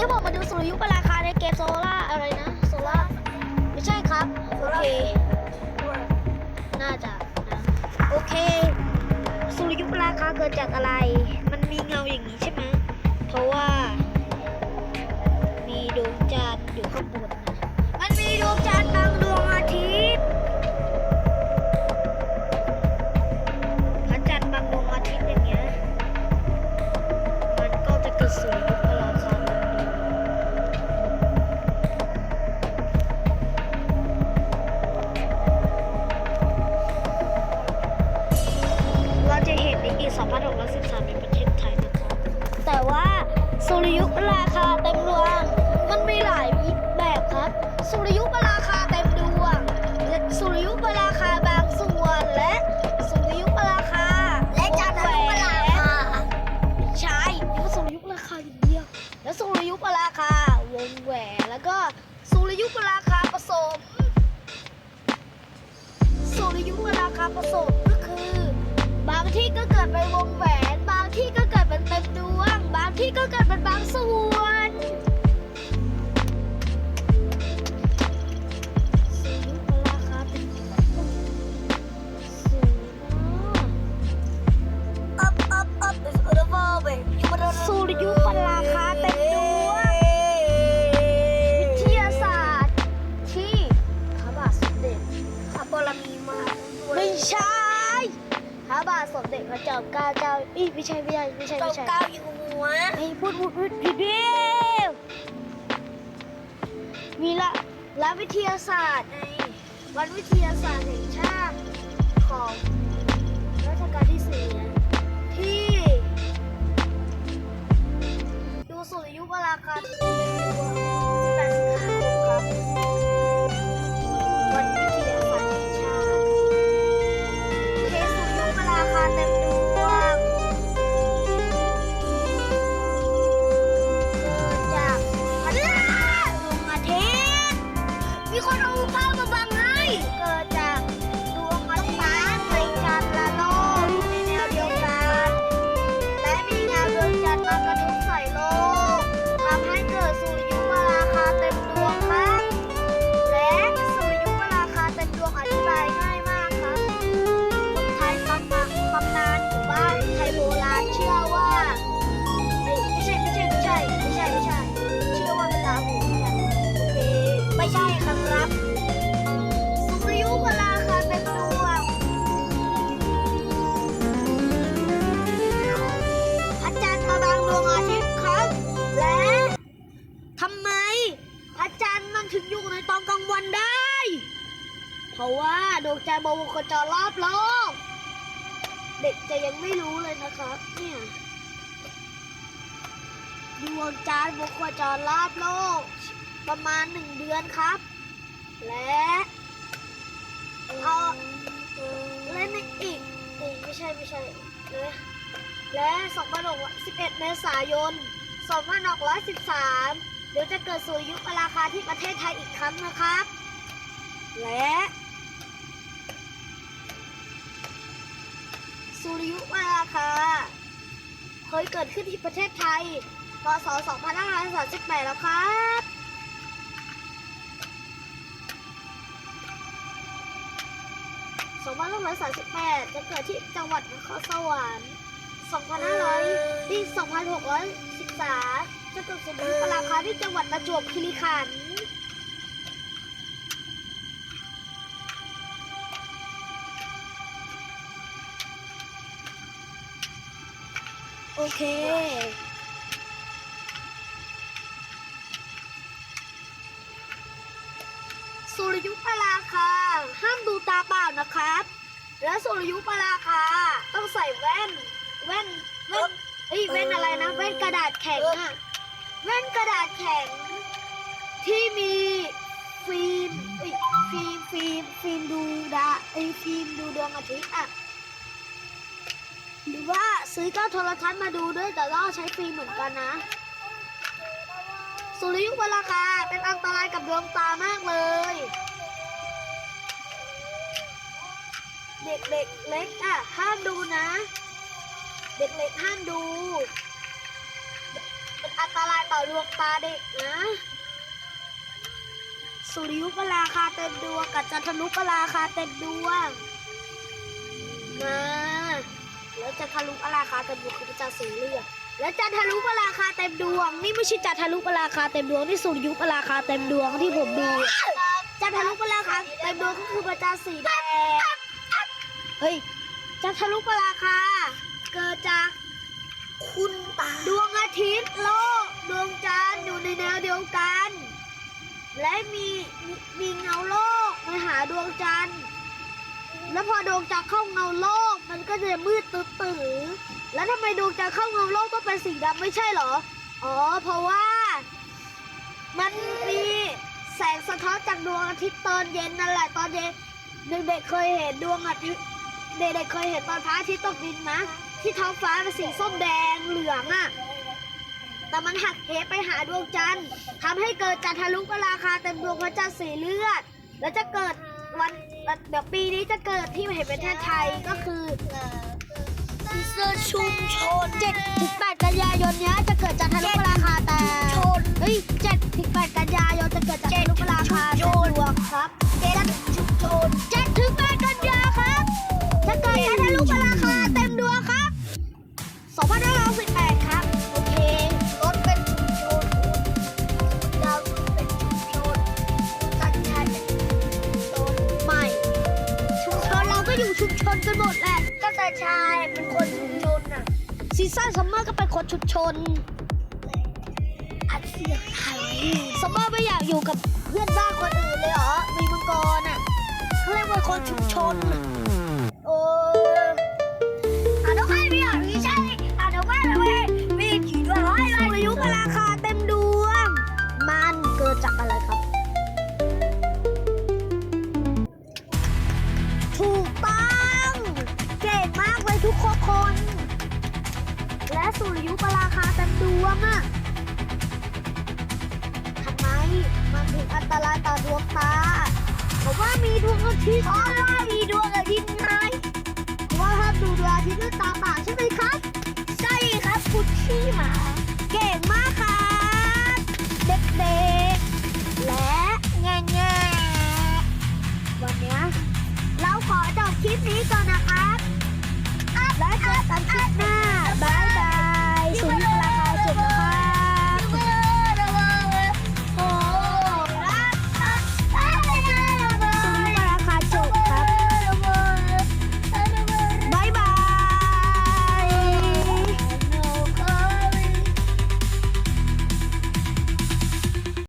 นี้ผมมาดูสุริยุปราคาในเกมโซล่าอะไรนะโซล่าไม่ใช่ครับ โอเค น่าจะนะโอเค สุริยุปราคาเกิดจากอะไร มันมีเงาอย่างนี้ใช่ไหมเพราะว่า มีดวงจันทร์อยู่ข้างบนมันมีดวงจันทร์บางดวงอาทิตย์พระจันทร์บางดวงอาทิตย์อย่างเงี้ยมันก็จะเกิดสุริ สุริยุปราคาเต็มดวง มันมีหลายแบบครับ สุริยุปราคาเต็มดวงและสุริยุปราคาบางส่วนและสุริยุปราคาและจันทรุปราคาใช่นี่ก็สุริยุปราคาอย่างเดียวแล้วสุริยุปราคาวงแหวนแล้วก็สุริยุปราคาผสม สุริยุปราคาผสมก็คือ บางที่ก็เกิดเป็นวง หวน บางที่ก็เกิดเป็นเต็มดวง บางที่ก็เกิดเป็นบางส่วนสุริยุปราคาเป็นสูงมาก up up up is over baby สุริยุปรา ไม่ใช่ไม่ใช่ไม่ใช่เจ้าไม่ใช่เก้าอยู่หัวไอ้พูดพูดพูดผิดเดียวมีละและวิทยาศาสตร์ไงวันวิทยาศาสตร์แห่งชาติของรัชกาลที่สี่นะที่ดูสุริยุปราคา ราะว่าดวงจันทร์บวงโคจรรอบโลก เด็กจะยังไม่รู้เลยนะครับ เนี่ยดวงจันทร์วงโคจรรอบโลก ประมาณหนึ่งเดือนครับ และพอเล่นในอีกอ้ยไม่ใช่ไม่ใช่เลยและ2011เมษายน2613 เดี๋ยวจะเกิดสุริยุปราคาที่ประเทศไทยอีกครั้งนะครับ และ สุริยุปราคา เคยเกิดขึ้นที่ประเทศไทย พศ 2538 แล้วครับ2538จะเกิดที่จังหวัดนครสวรรค์2500ที่2613จะเกิดสุริยุปราคาที่จังหวัดประจวบคีรีขันธ์ โอเค สุริยุปราคา ห้ามดูตาเปล่านะครับ และสุริยุปราคา ต้องใส่แว่น แว่น แว่นเอ้ยแว่นอะไรนะ แว่นกระดาษแข็งอะแว่นกระดาษแข็ง ที่มีฟิล์มเอ้ยฟิล์ม ฟิล์ม ฟิล์มดูดาเอ้ยฟิล์มดูดวงอาทิตย์อะ หรือว่าซื้อกล้องโทรทัศน์มาดูด้วยแต่ต้องใช้ฟิล์มเหมือนกันนะ สุริยุปราคาเป็นอันตรายกับดวงตามากเลย เด็กเล็กเล็กอะห้ามดูนะ เด็กเล็กห้ามดู เป็นอันตรายต่อดวงตาเด็กนะสุริยุปราคาเต็มดวงกับจันทรุปราคาเต็มดวงมา แล้วจันทรุปราคาเต็มดวงคือพระเจ้าสีเลือดแล้วจันทรุปราคาเต็มดวง นี่ไม่ใช่จันทรุปราคาเต็มดวงนี่สุริยุปราคาเต็มดวงที่ผมดูจันทรุปราคาเต็มดวงก็คือพระเจ้าสีแดงเฮ้ยจันทรุปราคา เกิดจากคุณตาดวงอาทิตย์โลกดวงจันทร์อยู่ในแนวเดียวกัน และมีมีเงาโลกมาหาดวงจันทร์ แล้วพอดวงจันทร์เข้าเงาโลกมันก็จะมืดตื้อๆแล้วทำไมดวงจันทร์เข้าเงาโลกต้องเป็นสีดำไม่ใช่เหรอ อ๋อ เพราะว่า มันมีแสงสะท้อนจากดวงอาทิตย์ตอนเย็นนั่นแหละตอนเย็นเด็กๆเคยเห็นดวงอาทิตย์เด็กๆเคยเห็นตอนพระอาทิตย์ตกดินนะที่ท้องฟ้าเป็นสีส้มแดงเหลืองอะแต่มันหักเหไปหาดวงจันทร์ทำให้เกิดจันทรุปราคาเต็มดวงพระจันทร์สีเลือด แล้วจะเกิด วันเดี๋ยวปีนี้จะเกิดที่เห็นประเทศไทยก็คือเสื้อชุมชนเจ็ดถึงแปดกันยายนนี้จะเกิดจันทรุปราคาแต่ชนเฮ้ยเจ็ดถึงแปดกันยายนจะเกิดจันทรุปราคาเจ็เต็ดมดวงครับ ก็ตาชายเป็นคนชุมชนอะซีซั่นซัมเมอร์ก็เป็นคนชุมชนอัดเสียงไทยซัมเมอร์ไม่อยากอยู่กับเพื่อนบ้านคนอื่นเลยเหรอ มีมังกรอะเขาเรียกว่าคนชุมชนอะโอ้อ่านต้องให้พี่อ่า สุริยุปราคาเต็มดวงอะทำไมมันถึงอันตรายต่อดวงตาเพราะว่ามีดวงอาทิตย์เพราะว่ามีดวงอาทิตย์ไงเพราะว่าถ้าดูดวงอาทิตย์ด้วยตาเปล่าใช่ไหมครับ ใช่ครับคุณชี้หมา